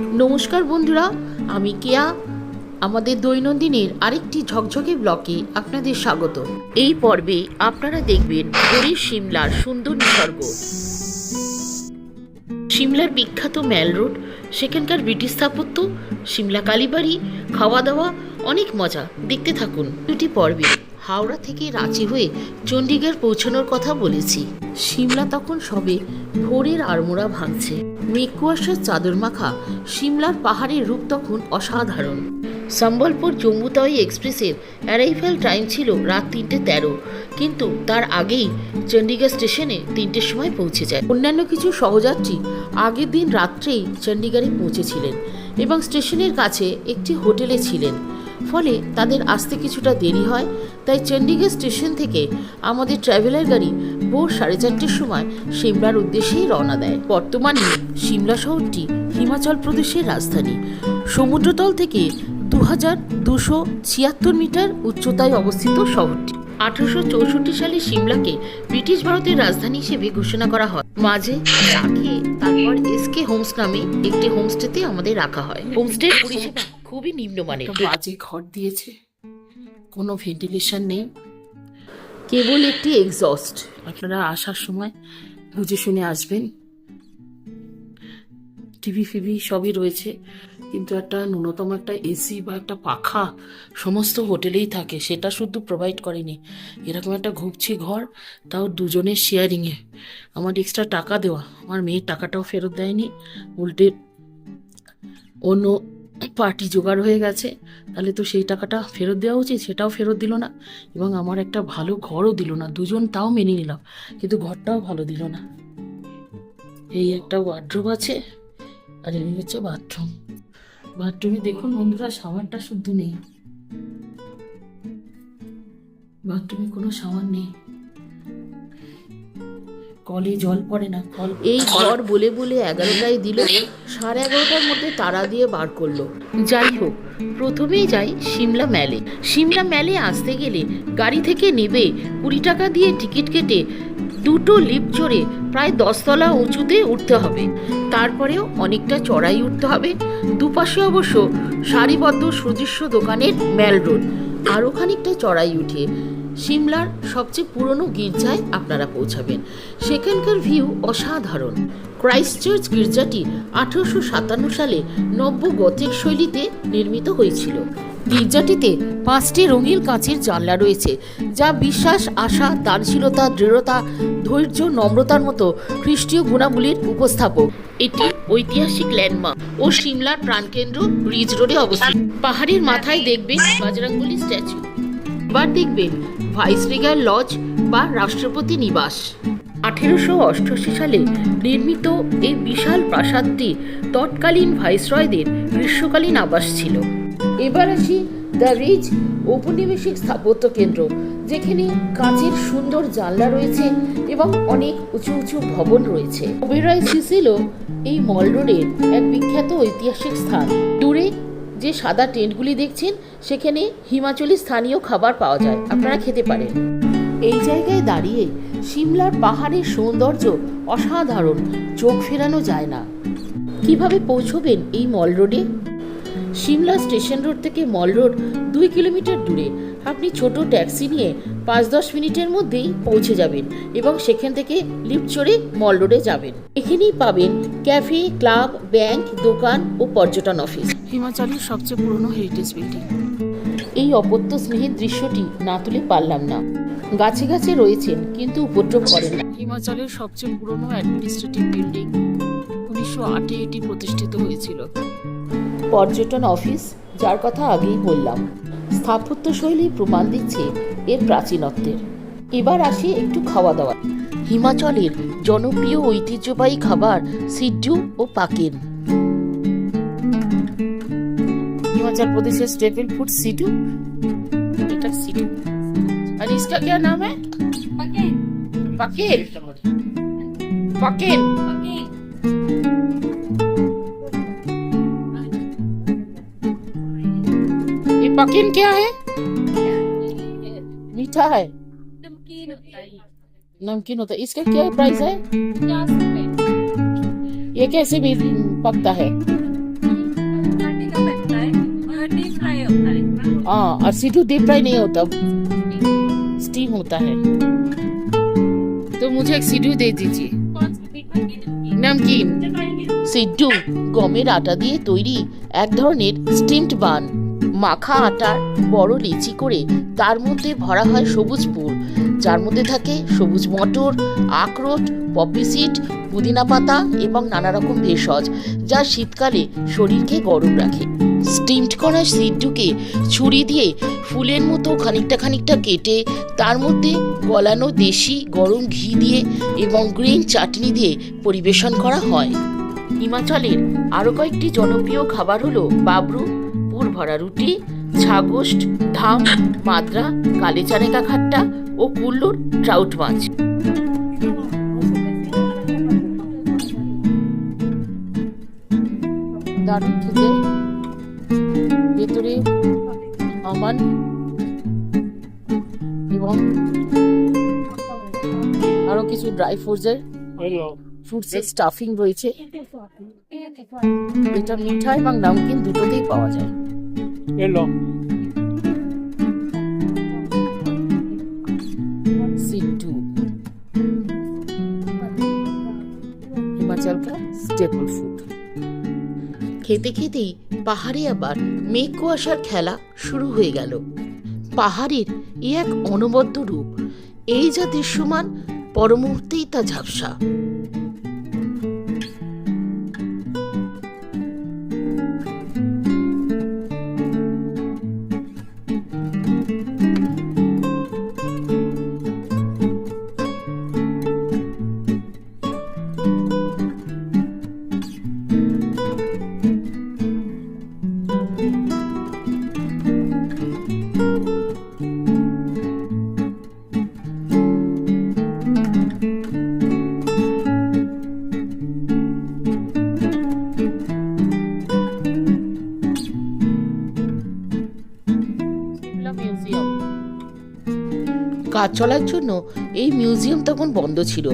নমস্কার বন্ধুরা, আমি কেয়া। আমাদের দৈনন্দিনের আরেকটি ঝকঝকে ব্লকে আপনাদের স্বাগত। এই পর্বে আপনারা দেখবেন হরিশ সিমলার সুন্দর নিসর্গ। সিমলার বিখ্যাত ম্যাল রোড, সেখানকার ব্রিটিশ স্থাপত্য, সিমলা কালীবাড়ি, খাওয়া দাওয়া, অনেক মজা। দেখতে থাকুন দুটি পর্বে। হাওড়া থেকে রাঁচি হয়ে চণ্ডীগড় পৌঁছানোর কথা বলেছি। সিমলা তখন সবে ভোরের আড়মোড়া ভাঙছে। মেঘ কুয়াশার চাদর মাখা সিমলার পাহাড়ের রূপ তখন অসাধারণ। সম্বলপুর জম্মুতাওয়াই এক্সপ্রেসের অ্যারাইভেল টাইম ছিল রাত তিনটে তেরো, কিন্তু তার আগেই চণ্ডীগড় স্টেশনে তিনটের সময় পৌঁছে যায়। অন্যান্য কিছু সহযাত্রী আগের দিন রাত্রেই চণ্ডীগড়ে পৌঁছেছিলেন এবং স্টেশনের কাছে একটি হোটেলে ছিলেন। ফলে তাদের আসতে কিছুটা দেরি হয় তাই চণ্ডীগড় স্টেশন থেকে আমাদের ট্রাভেলার গাড়ি ভোর সাড়ে চারটের সময় সিমলার উদ্দেশ্যেই রওনা দেয়। বর্তমানে সিমলা শহরটি হিমাচল প্রদেশের রাজধানী। সমুদ্রতল থেকে দু হাজার দুশো ছিয়াত্তর মিটার উচ্চতায় অবস্থিত শহরটি। আঠারোশো চৌষট্টি সালে সিমলাকে ব্রিটিশ ভারতের রাজধানী হিসেবে ঘোষণা করা হয়। মাঝে রাখে, তারপর এসকে হোমস নামে একটি হোমস্টেতে আমাদের রাখা হয়। হোমস্টের পরিষেবা খুবই নিম্নমানের। বাজে ঘর দিয়েছে। কোনো ভেন্টিলেশন নেই। কেবল একটি এক্সস্ট আপনারা আসার সময় বুঝে শুনে আসবেন। টিভি ফিভি সবই রয়েছে কিন্তু একটা ন্যূনতম একটা এসি বা একটা পাখা সমস্ত হোটেলেই থাকে সেটা শুধু প্রোভাইড করেনি। এরকম একটা ঘুপছি ঘর তাও দুজনের শেয়ারিংয়ে আমার এক্সট্রা টাকা দেওয়া আমার মেয়ের টাকাটাও ফেরত দেয়নি উল্টে অন্য পার্টি জোগাড় হয়ে গেছে, তাহলে তো সেই টাকাটা ফেরত দেওয়া উচিত, সেটাও ফেরত দিল না। এবং আমার একটা ভালো ঘরও দিল না, দুজন তাও মেনে নিলাম, কিন্তু ঘরটাও ভালো দিল না। এই একটা ওয়ার্ড্রোব আছে, আর এই হচ্ছে বাথরুম বাথরুমে দেখুন বন্ধুরা সাবানটা শুদ্ধ নেই। বাথরুমে কোনো সাবান নেই। কলে জল পড়ে না কল এই ঘর বলে বলে এগারোটায় দিল সাড়ে এগারোটার মধ্যে তারা দিয়ে বার করল। যাই হোক প্রথমেই যাই সিমলা ম্যালে। সিমলা ম্যালে আসতে গেলে গাড়ি থেকে নেবে কুড়ি টাকা দিয়ে টিকিট কেটে দুটো লিফট চড়ে প্রায় দশতলা উঁচুতে উঠতে হবে। তারপরেও অনেকটা চড়াই উঠতে হবে। দুপাশে অবশ্য সারিবদ্ধ সুদৃশ্য দোকানের ম্যাল রোড। আরও খানিকটা চড়াই উঠে। সিমলার সবচেয়ে পুরনো গির্জায় আপনারা পৌঁছাবেন। সেখানকার ভিউ অসাধারণ। ক্রাইস্টচার্চ গির্জাটি আঠারোশো সাতান্ন সালে নব্য গতিক শৈলীতে নির্মিত হয়েছিল। গির্জাটিতে পাঁচটি রঙিন কাঁচের জানলা রয়েছে, যা বিশ্বাস, আশা, দানশীলতা, দৃঢ়তা, ধৈর্য, নম্রতার মতো খ্রিস্টীয় গুণাবলীর উপস্থাপক। এটি ঐতিহাসিক ল্যান্ডমার্ক ও সিমলার প্রাণকেন্দ্র রিজ রোডে অবস্থিত। পাহাড়ের মাথায় দেখবেন বাজরাঙ্গলি স্ট্যাচু। এবার দেখবেন ভাইসরেগার লজ বা রাষ্ট্রপতি নিবাস। আঠেরোশো অষ্টআশি সালে নির্মিত এই বিশাল প্রাসাদটি তৎকালীন ভাইসরয়দের গ্রীষ্মকালীন আবাস ছিল। এবার আসি দ্য রিজ ঔপনিবেশিক স্থাপত্য কেন্দ্র, যেখানে কাঁচের সুন্দর জানলা রয়েছে এবং অনেক উঁচু উঁচু ভবন রয়েছে। অবিরয় সিসিলও এই মল রোডের এক বিখ্যাত ঐতিহাসিক স্থান। দূরে যে সাদা টেন্টগুলি দেখছেন, সেখানে হিমাচলি স্থানীয় খাবার পাওয়া যায়। আপনারা খেতে পারেন। এই জায়গায় দাঁড়িয়ে সিমলার পাহাড়ের সৌন্দর্য অসাধারণ, চোখ ফেরানো যায় না। কীভাবে পৌঁছবেন এই মল রোডে? সিমলা স্টেশন রোড থেকে মল রোড দুই কিলোমিটার দূরে। আপনি ছোট ট্যাক্সি নিয়ে পাঁচ দশ মিনিটের মধ্যেই পৌঁছে যাবেন এবং সেখান থেকে লিফট চড়ে মল রোডে যাবেন। এখানেই পাবেন ক্যাফে, ক্লাব, ব্যাংক, দোকান ও পর্যটন অফিস। হিমাচলের সবচেয়ে পুরনো হেরিটেজ বিল্ডিং এই অপত্য স্নেহের দৃশ্যটি না তুলে পারলাম না। গাছে গাছে রয়েছেন কিন্তু উপদ্রব করেন না। হিমাচলের সবচেয়ে পুরনো অ্যাডমিনিস্ট্রেটিভ বিল্ডিং উনিশশো আটে এটি প্রতিষ্ঠিত হয়েছিল। পর্যটন অফিস যার কথা আগেই বললাম। স্থাপত্য শৈলী প্রমাণ দিচ্ছে এর প্রাচীনত্বের। এবার আসি একটু খাওয়া দাওয়া হিমাচলের জনপ্রিয় ঐতিহ্যবাহী খাবার সিড্ডু ও পাকেন। हिमाचल प्रदेश से स्टेपल फ़ूड सीटू बेटा सीटू अरे इसका क्या नाम है पकेल पकेल ये पकेल क्या है मीठा है नमकीन होता है इसका क्या प्राइस है ये कैसे भी पकता है हाँ और सीधू डीप फ्राई नहीं होता स्टीम होता है तो मुझे एक सीधू दे दीजिए नमकीन সিড্ডু গমের আটা দিয়ে তৈরি এক ধরনের স্টিমড বান মাখা আটার বড় লিচি করে তার মধ্যে ভরা হয় সবুজ পুর যার মধ্যে থাকে সবুজ মটর আখরোট পপি সিড পুদিনা পাতা এবং নানা রকম ভেষজ যা শীতকালে শরীরকে গরম রাখে স্টিমড করা সিড্ডুকে ছুরি দিয়ে ফুলের মতো খানিকটা খানিকটা কেটে তার মধ্যে গলানো দেশি গরম ঘি দিয়ে এবং গ্রিন চাটনি দিয়ে পরিবেশন করা হয়। হিমাচলের আরও কয়েকটি জনপ্রিয় খাবার হলো বাবরু পুর ভরা রুটি ছাগোস্ট ধাম, মাদ্রা কালে চানেকা খাট্টা ও কুল্লুর ট্রাউট মাছ। দারুণ খেতে। ভেতরে আমান এবং আরও কিছু ড্রাই ফ্রুটসের ফ্রুটসের স্টাফিং রয়েছে। এটা মিঠা এবং নামকিন দুটোতেই পাওয়া যায়। সিদ্ধু হিমাচল কা স্টেপল ফুড খেতে খেতেই পাহাড়ে আবার মেঘ কুয়াশার খেলা শুরু হয়ে গেল। পাহাড়ের এ এক অনবদ্য রূপ, এই যা দৃশ্যমান, পরমুহূর্তেই তা ঝাপসা। কাজ চলার জন্য এই মিউজিয়াম তখন বন্ধ ছিল।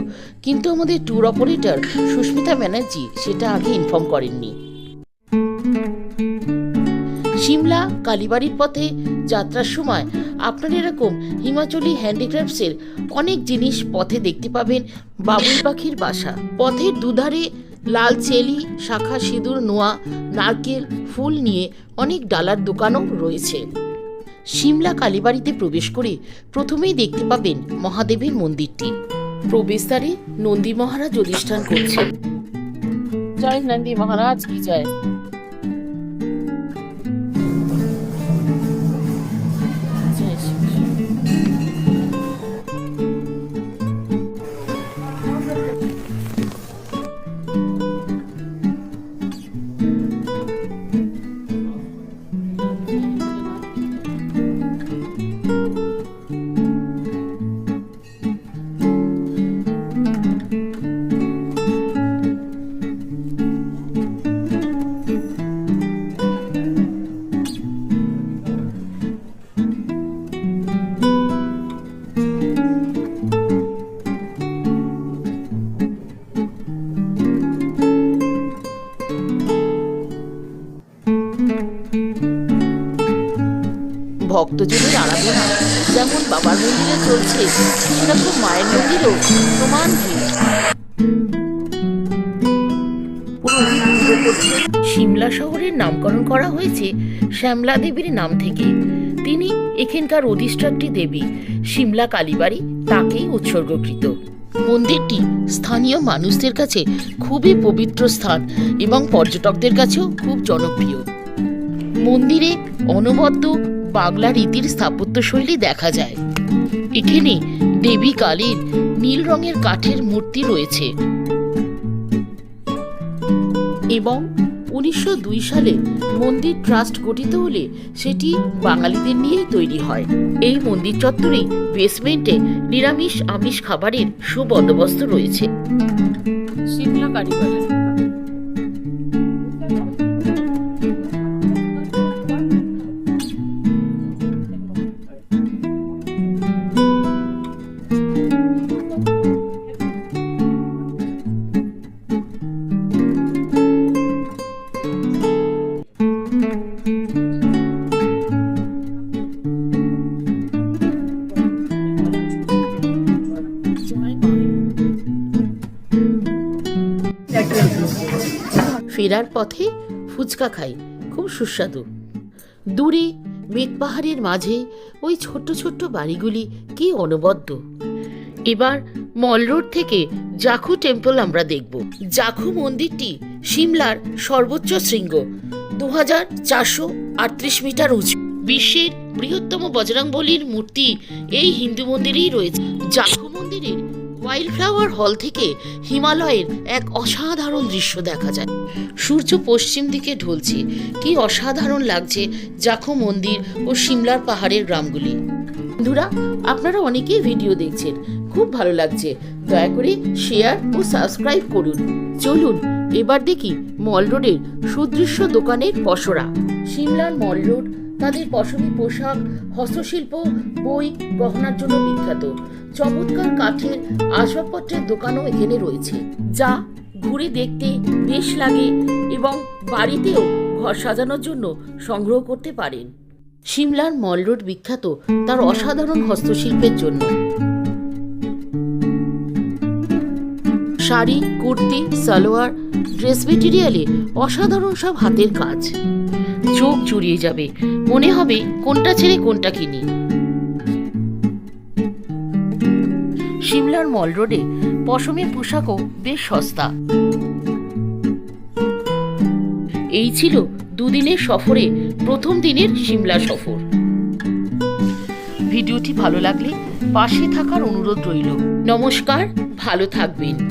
কিন্তু আমাদের ট্যুর অপারেটর সুস্মিতা ব্যানার্জি সেটা আগে ইনফর্ম করেননি। সিমলা কালীবাড়ির পথে যাত্রার সময় আপনারা এরকম হিমাচলি হ্যান্ডিক্রাফটসের অনেক জিনিস পথে দেখতে পাবেন। বাবুই পাখির বাসা, পথের দুধারে লাল চেলি, শাখা সিঁদুর, নোয়া, নারকেল, ফুল নিয়ে অনেক ডালার দোকানও রয়েছে। সিমলা কালীবাড়িতে প্রবেশ করে প্রথমেই দেখতে পাবেন মহাদেবের মন্দিরটি। প্রবেশদ্বারে নন্দী মহারাজ অধিষ্ঠান করছেন। জয় নন্দী মহারাজ, কি জয়। ভক্তজনের আরাধনা যেমন বাবার মন্দিরে চলছে সেরকম মায়ের মন্দিরেও সমান ভিড় সিমলা শহরের নামকরণ করা হয়েছে শ্যামলা দেবীর নাম থেকে। তিনি এখানকার অধিষ্ঠাত্রী দেবী সিমলা কালীবাড়ি তাকেই উৎসর্গকৃত। মন্দিরটি স্থানীয় মানুষদের কাছে খুবই পবিত্র স্থান এবং পর্যটকদের কাছেও খুব জনপ্রিয়। মন্দিরে অনবদ্য বাংলা রীতির স্থাপত্যশৈলী দেখা যায়। এখানে দেবী কালীর নীল রঙের কাঠের মূর্তি রয়েছে। এবং উনিশশো দুই সালে মন্দির ট্রাস্ট গঠিত হলে সেটি বাঙালিদের নিয়ে তৈরি হয়। এই মন্দির চত্বরে বেসমেন্টে নিরামিষ আমিষ খাবারের সুবন্দোবস্ত রয়েছে। সিমলা কালীবাড়ি ফেরার পথে ফুচকা খাই, খুব সুস্বাদু। দূরে মেঘ পাহাড়ের মাঝে ওই ছোট্ট ছোট্ট বাড়িগুলি কি অনবদ্য। এবার মল রোড থেকে জাখু টেম্পল আমরা দেখব। জাখু মন্দিরটি সিমলার সর্বোচ্চ শৃঙ্গ দু হাজার চারশো আটত্রিশ মিটার উঁচু। বিশ্বের বৃহত্তম বজরংবলীর মূর্তি এই হিন্দু মন্দিরেই রয়েছে। জাখু মন্দিরের ওয়াইল্ড ফ্লাওয়ার হল থেকে হিমালয়ের এক অসাধারণ দৃশ্য দেখা যায়। সূর্য পশ্চিম দিকে ঢলছে। কি অসাধারণ লাগছে জাখু মন্দির ও সিমলার পাহাড়ের গ্রামগুলি। বন্ধুরা, আপনারা অনেকেই ভিডিও দেখছেন। খুব ভালো লাগছে। দয়া করে শেয়ার ও সাবস্ক্রাইব করুন। চলুন, এবার দেখি মল রোডের সুদৃশ্য দোকানের পসরা। সিমলার মল রোড তাদের পশমি পোশাক, হস্তশিল্প, বই গহনার জন্য বিখ্যাত। চমৎকার কাঠের আসবাবপত্রের দোকানও এখানে রয়েছে, যা ঘুরে দেখতে বেশ লাগে এবং বাড়িতেও ঘর সাজানোর জন্য সংগ্রহ করতে পারেন। সিমলার মল রোড বিখ্যাত, তার অসাধারণ হস্তশিল্পের জন্য। শাড়ি, কুর্তি, সালোয়ার, ড্রেস মেটেরিয়ালে অসাধারণ সব হাতের কাজ। চোখ জুড়িয়ে যাবে। মনে হবে কোনটা ছেড়ে কোনটা কিনি। সিমলার মল রোডে পশমের পোশাকও বেশ সস্তা। এই ছিল দুদিনের সফরে প্রথম দিনের সিমলা সফর। ভিডিওটি ভালো লাগলে পাশে থাকার অনুরোধ রইল। নমস্কার, ভালো থাকবেন।